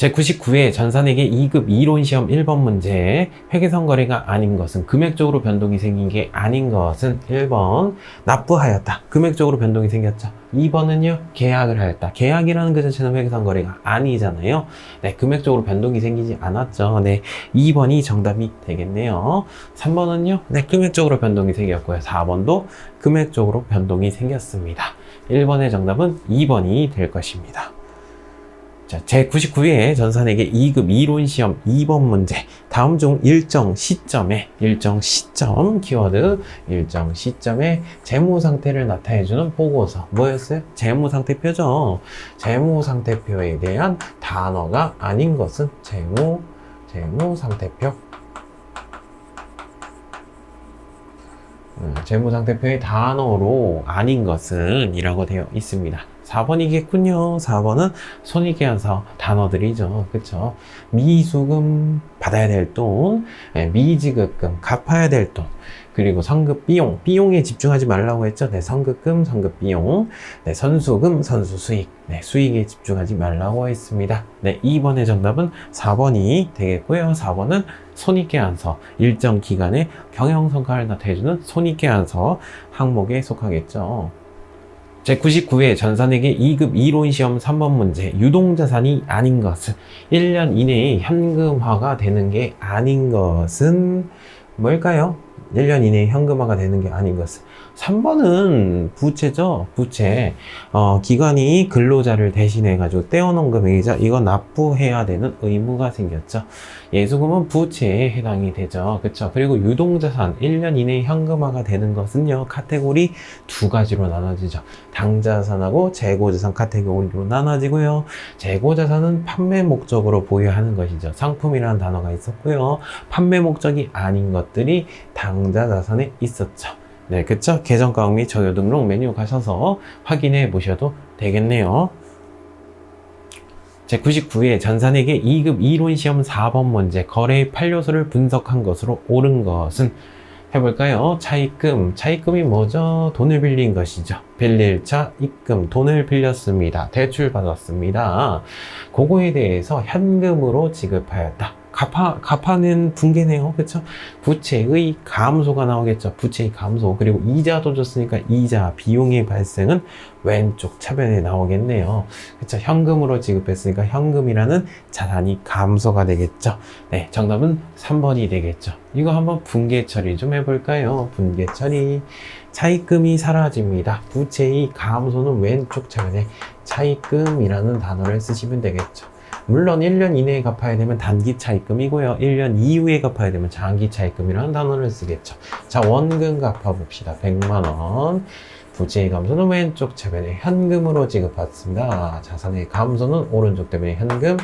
제99회 전산회계 2급 이론시험 1번 문제 회계선 거래가 아닌 것은 금액적으로 변동이 생긴 게 아닌 것은 1번 납부하였다. 금액적으로 변동이 생겼죠. 2번은요 계약을 하였다. 계약이라는 그 자체는 회계선 거래가 아니잖아요. 네, 금액적으로 변동이 생기지 않았죠. 네, 2번이 정답이 되겠네요. 3번은요 네, 금액적으로 변동이 생겼고요. 4번도 금액적으로 변동이 생겼습니다. 1번의 정답은 2번이 될 것입니다. 자, 제99회 전산에게 2급 이론 시험 2번 문제. 다음 중 일정 시점에, 일정 시점, 키워드, 일정 시점에 재무 상태를 나타내주는 보고서. 뭐였어요? 재무 상태표죠. 재무 상태표에 대한 단어가 아닌 것은 재무, 재무 상태표. 음, 재무상태표의 단어로 아닌 것은 이라고 되어 있습니다. 4번이겠군요. 4번은 손익계산서 단어들이죠. 그쵸? 미수금 받아야 될 돈, 예, 미지급금 갚아야 될 돈, 그리고 성급 비용, 비용에 집중하지 말라고 했죠. 네, 성급금, 성급 비용, 네, 선수금, 선수 수익, 네, 수익에 집중하지 말라고 했습니다. 네, 2번의 정답은 4번이 되겠고요. 4번은 손익계산서, 일정 기간의 경영성과를 나타내주는 손익계산서 항목에 속하겠죠. 제99회 전산회계 2급 이론 시험 3번 문제 유동자산이 아닌 것은 1년 이내에 현금화가 되는 게 아닌 것은 뭘까요? 1년 이내에 현금화가 되는 게 아닌 것은 3번은 부채죠? 부채. 어, 기관이 근로자를 대신해 가지고 떼어놓은 금액이죠 이거 납부해야 되는 의무가 생겼죠. 예수금은 부채에 해당이 되죠. 그쵸? 그리고 유동자산 1년 이내에 현금화가 되는 것은요 카테고리 두 가지로 나눠지죠. 당자산하고 재고자산 카테고리로 나눠지고요. 재고자산은 판매 목적으로 보유하는 것이죠. 상품이라는 단어가 있었고요. 판매 목적이 아닌 것들이 당자자산에 있었죠 네, 그쵸? 계정가액 및 저요 등록 메뉴 가셔서 확인해 보셔도 되겠네요. 제99회 전산회계 2급 이론 시험 4번 문제 거래의 판료수를 분석한 것으로 옳은 것은 해볼까요? 차입금. 차입금이 뭐죠? 돈을 빌린 것이죠. 빌릴 차 입금. 돈을 빌렸습니다. 대출 받았습니다. 그거에 대해서 현금으로 지급하였다. 갚아, 갚아낸 분계네요. 그쵸? 부채의 감소가 나오겠죠. 부채의 감소. 그리고 이자도 줬으니까 이자, 비용의 발생은 왼쪽 차변에 나오겠네요. 그쵸? 현금으로 지급했으니까 현금이라는 자산이 감소가 되겠죠. 네, 정답은 3번이 되겠죠. 이거 한번 분계 처리 좀 해볼까요? 분계 처리. 차입금이 사라집니다. 부채의 감소는 왼쪽 차변에 차입금이라는 단어를 쓰시면 되겠죠. 물론 1년 이내에 갚아야 되면 단기 차입금이고요. 1년 이후에 갚아야 되면 장기 차입금이라는 단어를 쓰겠죠. 자, 원금 갚아 봅시다. 100만 원. 부채의 감소는 왼쪽 차변에 현금으로 지급받습니다. 자산의 감소는 오른쪽 때문에 현금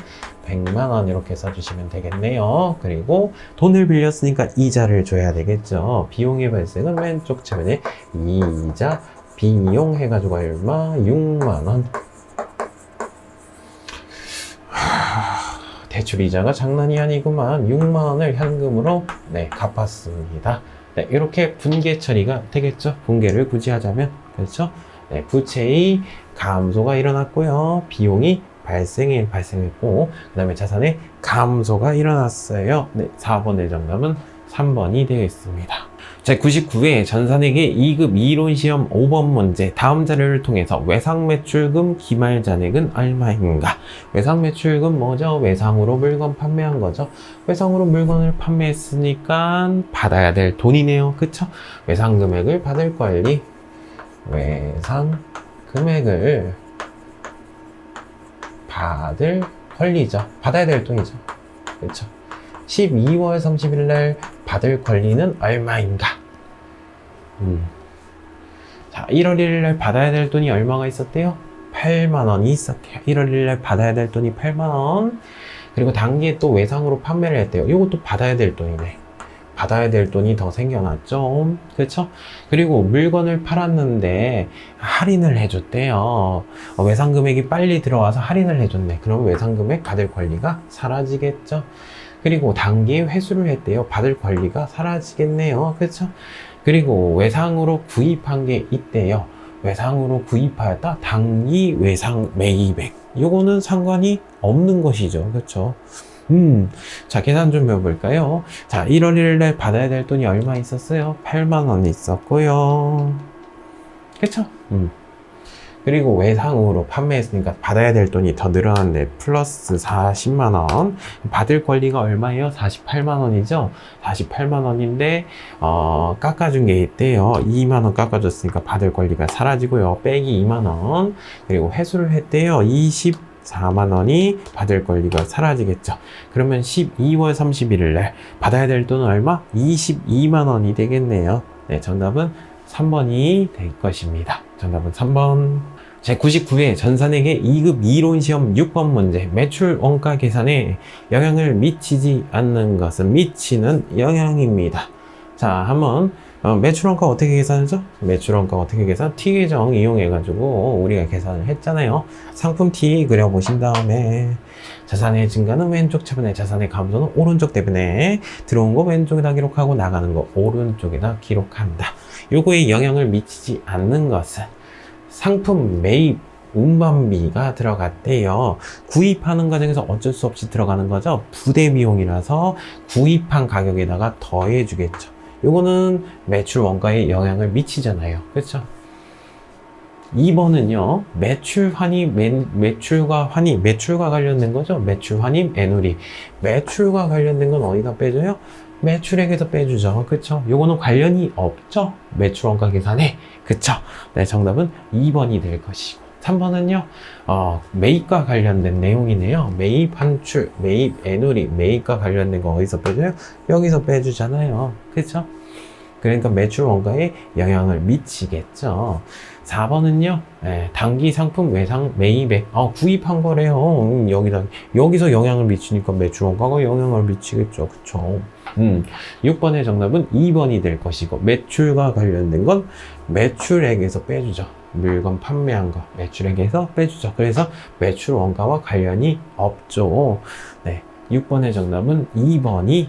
100만 원 이렇게 써주시면 되겠네요. 그리고 돈을 빌렸으니까 이자를 줘야 되겠죠. 비용의 발생은 왼쪽 차변에 이자 비용 해가지고 얼마? 6만 원. 대출 이자가 장난이 아니구만 6만 원을 현금으로 네 갚았습니다. 네, 이렇게 분계 처리가 되겠죠. 분계를 굳이 하자면 그렇죠. 네, 부채의 감소가 일어났고요. 비용이 발생이 발생했고 그 다음에 자산의 감소가 일어났어요. 네, 4번의 정답은 3번이 되겠습니다. 제99회 전산회계 2급 이론 시험 5번 문제 다음 자료를 통해서 외상 매출금 기말 잔액은 얼마인가? 외상 매출금 뭐죠? 외상으로 물건 판매한 거죠. 외상으로 물건을 판매했으니까 받아야 될 돈이네요. 그쵸? 외상 금액을 받을 권리 외상 금액을 받을 권리죠. 받아야 될 돈이죠. 그쵸? 12월 30일 날 받을 권리는 얼마인가? 음. 자, 1월 1일 날 받아야 될 돈이 얼마가 있었대요? 8만 원이 있었대요. 1월 1일 날 받아야 될 돈이 8만 원. 그리고 단기에 또 외상으로 판매를 했대요. 이것도 받아야 될 돈이네. 받아야 될 돈이 더 생겨났죠. 그렇죠? 그리고 물건을 팔았는데 할인을 해줬대요. 어, 외상 금액이 빨리 들어와서 할인을 해줬네. 그럼 외상 금액 받을 권리가 사라지겠죠. 그리고 단기에 회수를 했대요. 받을 권리가 사라지겠네요. 그렇죠? 그리고 외상으로 구입한 게 있대요. 외상으로 구입하였다. 당기 외상 매입액. 요거는 상관이 없는 것이죠. 그렇죠? 음, 자, 계산 좀 해볼까요? 자, 1월 1일 날 받아야 될 돈이 얼마 있었어요? 8만원 있었고요. 그쵸? 음. 그리고 외상으로 판매했으니까 받아야 될 돈이 더 늘어났네. 플러스 40만원. 받을 권리가 얼마예요? 48만원이죠? 48만원인데, 어, 깎아준 게 있대요. 2만원 깎아줬으니까 받을 권리가 사라지고요. 빼기 2만원. 그리고 회수를 했대요. 24만 원이 받을 권리가 사라지겠죠. 그러면 12월 31일 날 받아야 될 돈은 얼마? 22만 원이 되겠네요. 네, 정답은 3번이 될 것입니다. 정답은 3번. 제 99회 전산에게 2급 이론 시험 6번 문제 매출 원가 계산에 영향을 미치지 않는 것은 미치는 영향입니다. 자, 한번 어, 매출 원가 어떻게 계산하죠? 매출 원가 어떻게 계산? T 계정 이용해 가지고 우리가 계산을 했잖아요. 상품 T 그려 보신 다음에 자산의 증가는 왼쪽 차분에 자산의 감소는 오른쪽 대분에 들어온 거 왼쪽에다 기록하고 나가는 거 오른쪽에다 기록한다. 요거에 영향을 미치지 않는 것은 상품 매입 운반비가 들어갔대요. 구입하는 과정에서 어쩔 수 없이 들어가는 거죠. 부대 비용이라서 구입한 가격에다가 더해주겠죠. 요거는 매출 원가에 영향을 미치잖아요. 그렇죠? 2번은요, 매출 환입, 매, 매출과 환입, 매출과 관련된 거죠. 매출 환입, 애누리. 매출과 관련된 건 어디다 빼줘요? 매출액에서 빼주죠. 그쵸? 요거는 관련이 없죠? 매출 원가 계산에. 그쵸? 네, 정답은 2번이 될 것이고. 3번은요, 어, 매입과 관련된 내용이네요. 매입 환출, 매입 애누리, 매입과 관련된 거 어디서 빼줘요? 여기서 빼주잖아요. 그쵸? 그러니까 매출 원가에 영향을 미치겠죠. 4번은요, 예, 단기 상품 외상 매입액, 어, 구입한 거래요. 음, 여기다, 여기서 영향을 미치니까 매출 원가가 영향을 미치겠죠. 그쵸. 음, 6번의 정답은 2번이 될 것이고, 매출과 관련된 건 매출액에서 빼주죠. 물건 판매한 거, 매출액에서 빼주죠. 그래서 매출 원가와 관련이 없죠. 네. 6번의 정답은 2번이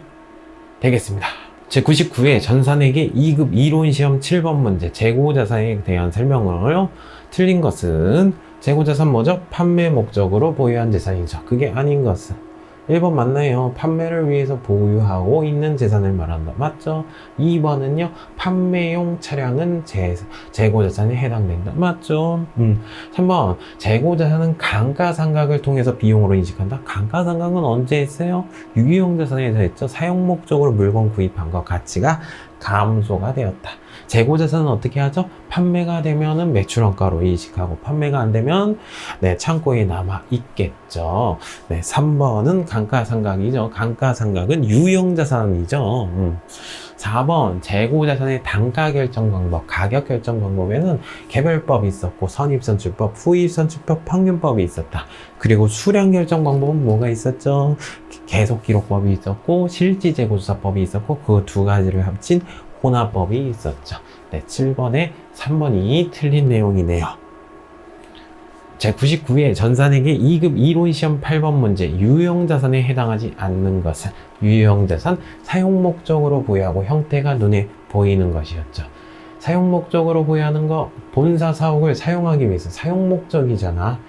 되겠습니다. 제 99회 전산에게 2급 이론 시험 7번 문제 재고자산에 대한 설명을 틀린 것은 재고자산 뭐죠? 판매 목적으로 보유한 재산이죠. 그게 아닌 것은 1번 맞나요? 판매를 위해서 보유하고 있는 재산을 말한다. 맞죠? 2번은요, 판매용 차량은 재, 재고 자산에 해당된다. 맞죠? 음. 3번, 재고 자산은 감가상각을 통해서 비용으로 인식한다. 감가상각은 언제 했어요? 유기용 자산에서 했죠. 사용 목적으로 물건 구입한 것 가치가 감소가 되었다. 재고자산은 어떻게 하죠? 판매가 되면은 매출원가로 인식하고 판매가 안 되면 네, 창고에 남아 있겠죠. 네, 3번은 감가상각이죠. 감가상각은 유형자산이죠. 음. 4번 재고자산의 단가 결정 방법, 가격 결정 방법에는 개별법이 있었고 선입선출법, 후입선출법, 평균법이 있었다. 그리고 수량 결정 방법은 뭐가 있었죠? 계속 기록법이 있었고 실지 재고조사법이 있었고 그 두 가지를 합친 혼합법이 있었죠. 네, 7번에 3번이 틀린 내용이네요. 제 99회 전산에게 2급 이론 시험 8번 문제 유형자산에 해당하지 않는 것은 유형자산 사용 목적으로 보유하고 형태가 눈에 보이는 것이었죠. 사용 목적으로 보유하는 거 본사 사옥을 사용하기 위해서 사용 목적이잖아.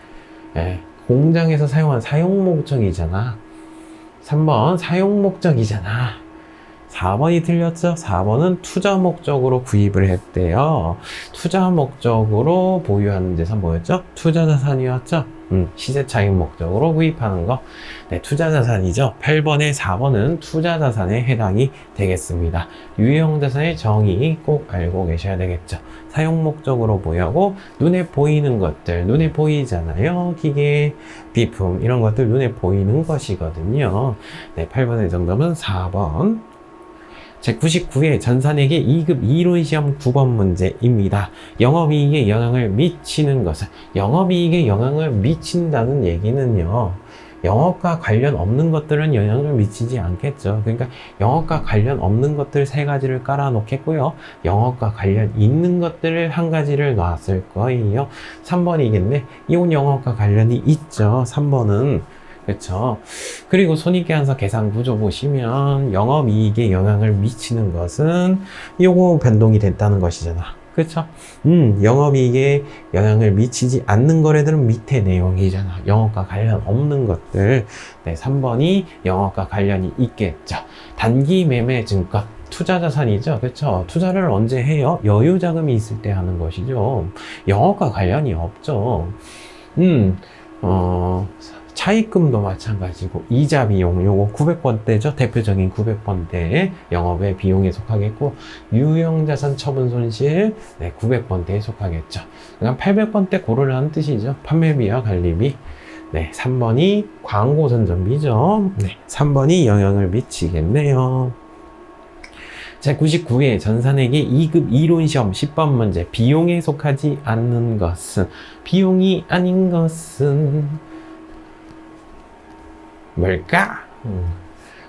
예, 공장에서 사용한 사용 목적이잖아. 3번 사용 목적이잖아. 4번이 틀렸죠? 4번은 투자 목적으로 구입을 했대요. 투자 목적으로 보유하는 재산 뭐였죠? 투자 자산이었죠? 음, 시세 차익 목적으로 구입하는 거. 네, 투자 자산이죠. 8번에 4번은 투자 자산에 해당이 되겠습니다. 유형 자산의 정의 꼭 알고 계셔야 되겠죠. 사용 목적으로 보유하고 눈에 보이는 것들, 눈에 보이잖아요. 기계, 비품 이런 것들 눈에 보이는 것이거든요. 네, 8번의 정답은 4번. 제 99회 전산에게 2급 이론 시험 9번 문제입니다. 영업이익에 영향을 미치는 것은 영업이익에 영향을 미친다는 얘기는요. 영업과 관련 없는 것들은 영향을 미치지 않겠죠. 그러니까 영업과 관련 없는 것들 세 가지를 깔아 놓겠고요. 영업과 관련 있는 것들을 한 가지를 놨을 거예요. 3번이겠네. 이온 영업과 관련이 있죠. 3번은 그렇죠. 그리고 손익계산서 계산 구조 보시면 영업이익에 영향을 미치는 것은 요거 변동이 됐다는 것이잖아. 그쵸? 음, 영업이익에 영향을 미치지 않는 거래들은 밑에 내용이잖아. 영업과 관련 없는 것들. 네, 3번이 영업과 관련이 있겠죠. 단기 매매 증권. 투자 자산이죠. 그렇죠? 투자를 언제 해요? 여유 자금이 있을 때 하는 것이죠. 영업과 관련이 없죠. 음, 어, 차입금도 마찬가지고 이자 비용 요거 900번대죠. 대표적인 900번대 영업의 비용에 속하겠고 유형자산 처분 손실 네, 900번대에 속하겠죠. 그냥 800번대 고르라는 뜻이죠. 판매비와 관리비. 네, 3번이 광고 선전비죠. 네, 3번이 영향을 미치겠네요. 자, 99회 전산에게 2급 이론시험 10번 문제. 비용에 속하지 않는 것은, 비용이 아닌 것은, 뭘까? 음,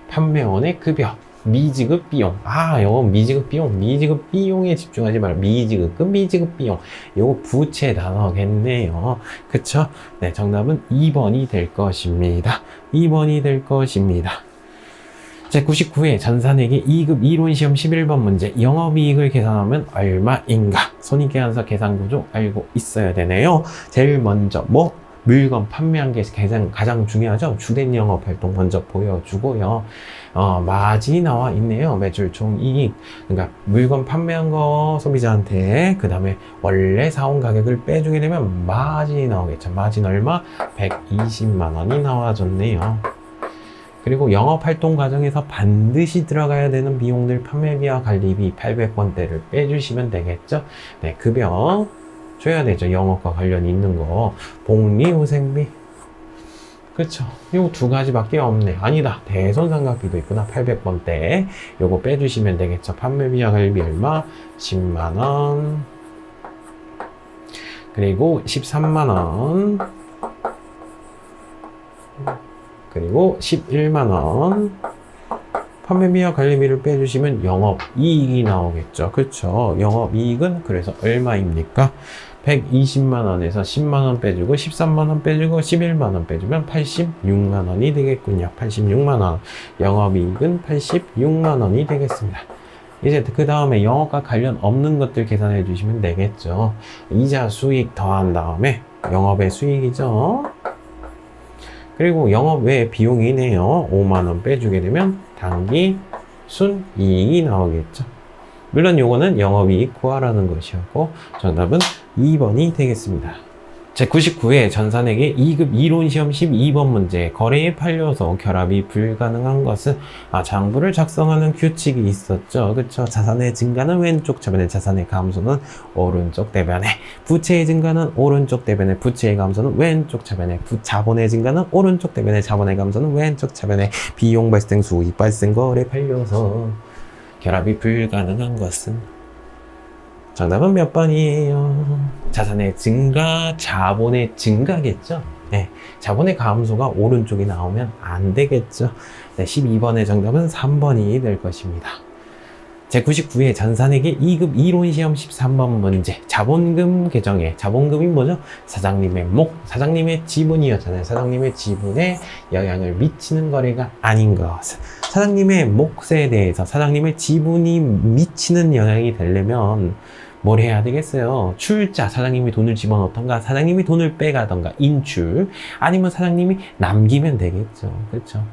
판매원의 급여, 미지급 비용. 아, 요거 미지급 비용, 미지급 비용에 집중하지 말고, 미지급, 미지급 비용. 요거 부채 단어겠네요. 그쵸? 네, 정답은 2번이 될 것입니다. 2번이 될 것입니다. 제 99회 전산에게 2급 이론시험 11번 문제 영업이익을 계산하면 얼마인가 손익계산서 계산구조 알고 있어야 되네요 제일 먼저 뭐 물건 판매한 게 가장, 가장 중요하죠. 주된 영업 활동 먼저 보여주고요. 어, 마진이 나와 있네요. 매출 총이익. 그러니까 물건 판매한 거 소비자한테 그 다음에 원래 사온 가격을 빼주게 되면 마진이 나오겠죠. 마진 얼마? 120만 원이 나와줬네요. 그리고 영업 활동 과정에서 반드시 들어가야 되는 비용들 판매비와 관리비 800번대를 빼주시면 되겠죠. 네, 급여 줘야 되죠. 영업과 관련이 있는 거. 복리 후생비. 그쵸. 요 두 가지밖에 없네. 아니다. 대손상각비도 있구나. 800번대. 요거 빼주시면 되겠죠. 판매비와 관리비 얼마? 10만원. 그리고 13만원. 그리고 11만원 판매비와 관리비를 빼주시면 영업이익이 나오겠죠 그쵸 영업이익은 그래서 얼마입니까 120만원에서 10만원 빼주고 13만원 빼주고 11만원 빼주면 86만원이 되겠군요. 86만원. 영업이익은 86만원이 되겠습니다. 이제 그 다음에 영업과 관련 없는 것들 계산해 주시면 되겠죠. 이자 수익 더한 다음에 영업의 수익이죠. 그리고 영업 외 비용이네요. 5만원 빼주게 되면 단기 순이익이 나오겠죠. 물론 요거는 영업이익 구하라는 것이었고 정답은 2번이 되겠습니다. 제99회 전산에게 2급 이론시험 12번 문제 거래에 팔려서 결합이 불가능한 것은 아, 장부를 작성하는 규칙이 있었죠. 그쵸? 자산의 증가는 왼쪽 대변에 자산의 감소는 오른쪽 대변에 부채의 증가는 오른쪽 대변에 부채의 감소는 왼쪽 차변에 부, 자본의 증가는 오른쪽 대변에 자본의 감소는 왼쪽 차변에 비용 발생 수익 발생 거래 팔려서 결합이 불가능한 것은 정답은 몇 번이에요? 자산의 증가, 자본의 증가겠죠? 네, 자본의 감소가 오른쪽이 나오면 안 되겠죠? 네, 12번의 정답은 3번이 될 것입니다. 제99회 전산에게 2급 이론 시험 13번 문제 자본금 계정에 자본금이 뭐죠? 사장님의 목, 사장님의 지분이었잖아요. 사장님의 지분에 영향을 미치는 거래가 아닌 것은 사장님의 몫에 대해서 사장님의 지분이 미치는 영향이 되려면 뭘 해야 되겠어요? 출자, 사장님이 돈을 집어넣던가, 사장님이 돈을 빼가던가, 인출, 아니면 사장님이 남기면 되겠죠. 그렇죠?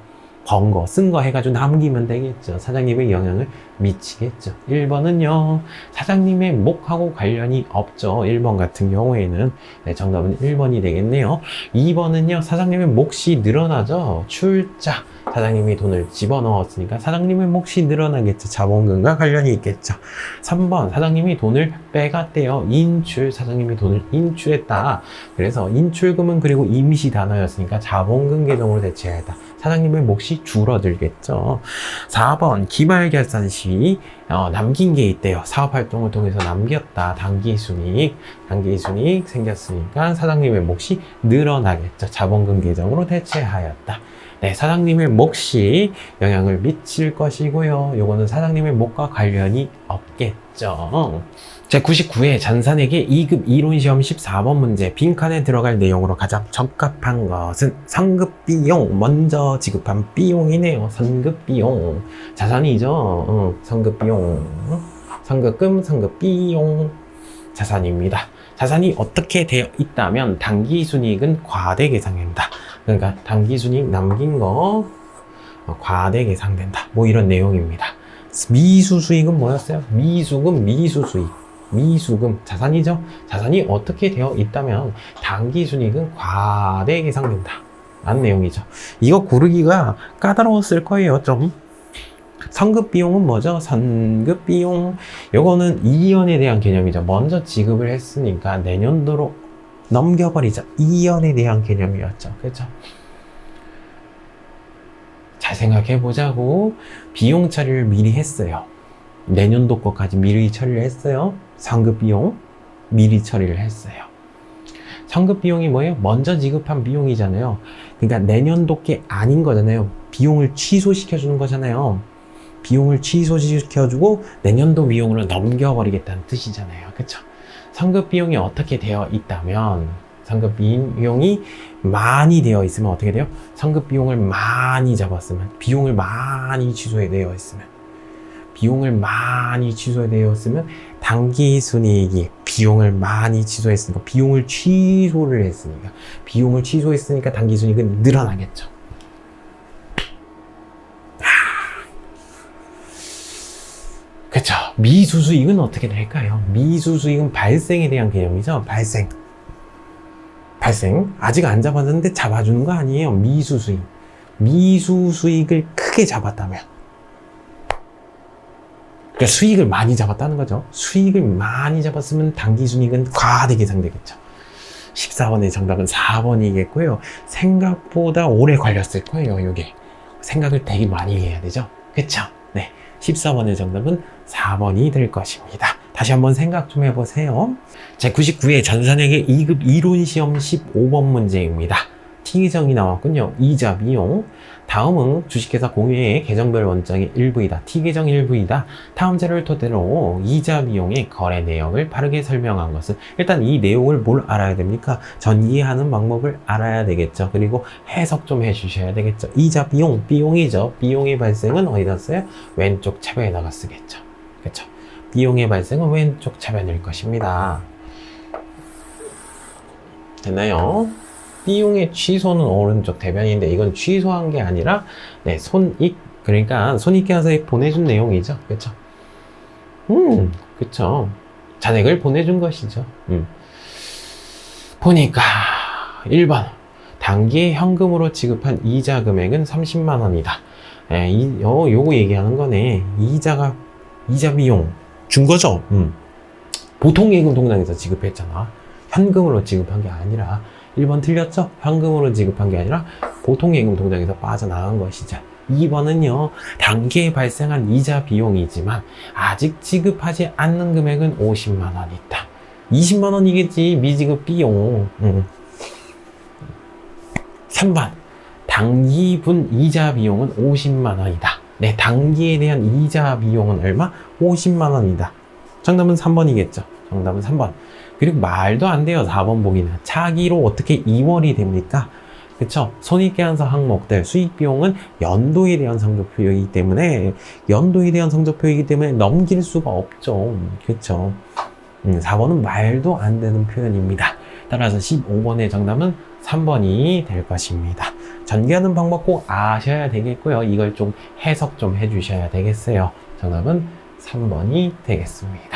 번 거, 쓴 거 해가지고 남기면 되겠죠. 사장님의 영향을 미치겠죠. 1번은요, 사장님의 목하고 관련이 없죠. 1번 같은 경우에는. 네, 정답은 1번이 되겠네요. 2번은요, 사장님의 몫이 늘어나죠. 출자. 사장님이 돈을 집어넣었으니까 사장님의 몫이 늘어나겠죠. 자본금과 관련이 있겠죠. 3번 사장님이 돈을 빼갔대요. 인출 사장님이 돈을 인출했다. 그래서 인출금은 그리고 임시 단어였으니까 자본금 계정으로 대체해야 한다. 사장님의 몫이 줄어들겠죠. 4번 기말 결산 시 어, 남긴 게 있대요. 사업 활동을 통해서 남겼다. 단기 순이익, 단기 순이익 생겼으니까 사장님의 몫이 늘어나겠죠. 자본금 계정으로 대체하였다. 네, 사장님의 몫이 영향을 미칠 것이고요. 요거는 사장님의 몫과 관련이 없겠죠. 제 99회 잔산에게 2급 이론시험 14번 문제 빈칸에 들어갈 내용으로 가장 적합한 것은 성급비용 먼저 지급한 비용이네요 성급비용 자산이죠 어, 성급비용 성급금 성급비용 자산입니다. 자산이 어떻게 되어 있다면 당기순이익은 과대 계상된다. 그러니까 당기순이익 남긴 거 어, 과대 계상된다. 뭐 이런 내용입니다. 미수 수익은 뭐였어요? 미수금, 미수 수익. 미수금, 자산이죠? 자산이 어떻게 되어 있다면 당기순이익은 과대 계상된다. 라는 내용이죠. 이거 고르기가 까다로웠을 거예요, 좀. 선급 비용은 뭐죠? 선급 비용. 요거는 2년에 대한 개념이죠. 먼저 지급을 했으니까 내년도로 넘겨버리자. 2년에 대한 개념이었죠. 그렇죠? 잘 생각해 보자고 비용 처리를 미리 했어요. 내년도 거까지 미리 처리를 했어요. 상급 비용 미리 처리를 했어요. 상급 비용이 뭐예요? 먼저 지급한 비용이잖아요. 그러니까 내년도 게 아닌 거잖아요. 비용을 취소시켜 주는 거잖아요. 비용을 취소시켜 주고 내년도 비용으로 넘겨버리겠다는 뜻이잖아요. 그쵸? 상급 비용이 어떻게 되어 있다면 상급 비용이 많이 되어 있으면 어떻게 돼요? 상급 비용을 많이 잡았으면 비용을 많이 취소해 되어 있으면 비용을 많이 취소되어 있으면 단기 순이익이 비용을 많이 취소했으니까 비용을 취소를 했으니까 비용을 취소했으니까 단기 순이익은 늘어나겠죠. 그쵸. 미수수익은 어떻게 될까요? 미수수익은 발생에 대한 개념이죠. 발생. 발생. 아직 안 잡았는데 잡아주는 거 아니에요. 미수수익. 미수수익을 크게 잡았다면. 그러니까 수익을 많이 잡았다는 거죠. 수익을 많이 잡았으면 당기순이익은 과하게 계상되겠죠. 14번의 정답은 4번이겠고요. 생각보다 오래 걸렸을 거예요, 이게. 생각을 되게 많이 해야 되죠. 그쵸? 네. 14번의 정답은 4번이 될 것입니다. 다시 한번 생각 좀 해보세요. 제 99회 전산회계 2급 이론 시험 15번 문제입니다. T계정이 나왔군요. 이자 비용. 다음은 주식회사 공유의 계정별 원장의 일부이다. T계정 일부이다. 다음 자료를 토대로 이자 비용의 거래 내역을 바르게 설명한 것은 일단 이 내용을 뭘 알아야 됩니까? 전이해하는 방법을 알아야 되겠죠. 그리고 해석 좀 해주셔야 되겠죠. 이자 비용, 비용이죠. 비용의 발생은 어디다 써요? 왼쪽 차변에다가 쓰겠죠. 그렇죠? 비용의 발생은 왼쪽 차변일 것입니다. 됐나요? 비용의 취소는 오른쪽 대변인데 이건 취소한 게 아니라 네, 손익 그러니까 손익계산서에 보내준 내용이죠. 그렇죠? 음, 그렇죠. 잔액을 보내준 것이죠. 음. 보니까 1번 단기 현금으로 지급한 이자 금액은 30만 원이다. 에, 이, 어, 요거 얘기하는 거네. 이자가 이자 비용 준 거죠. 음. 보통 예금 통장에서 지급했잖아. 현금으로 지급한 게 아니라 1번 틀렸죠? 현금으로 지급한 게 아니라 보통 예금 통장에서 빠져나간 것이죠. 2번은요, 단기에 발생한 이자 비용이지만 아직 지급하지 않는 금액은 50만 원 있다. 20만 원 이겠지, 미지급 비용. 음. 3번, 당기분 이자 비용은 50만 원이다. 네, 단기에 대한 이자 비용은 얼마? 50만 원이다. 정답은 3번이겠죠. 정답은 3번. 그리고 말도 안 돼요. 4번 보기는. 차기로 어떻게 2월이 됩니까? 그쵸? 손익계산서 항목들, 수익비용은 연도에 대한 성적표이기 때문에, 연도에 대한 성적표이기 때문에 넘길 수가 없죠. 그쵸? 음, 4번은 말도 안 되는 표현입니다. 따라서 15번의 정답은 3번이 될 것입니다. 전개하는 방법 꼭 아셔야 되겠고요. 이걸 좀 해석 좀 해주셔야 되겠어요. 정답은 3번이 되겠습니다.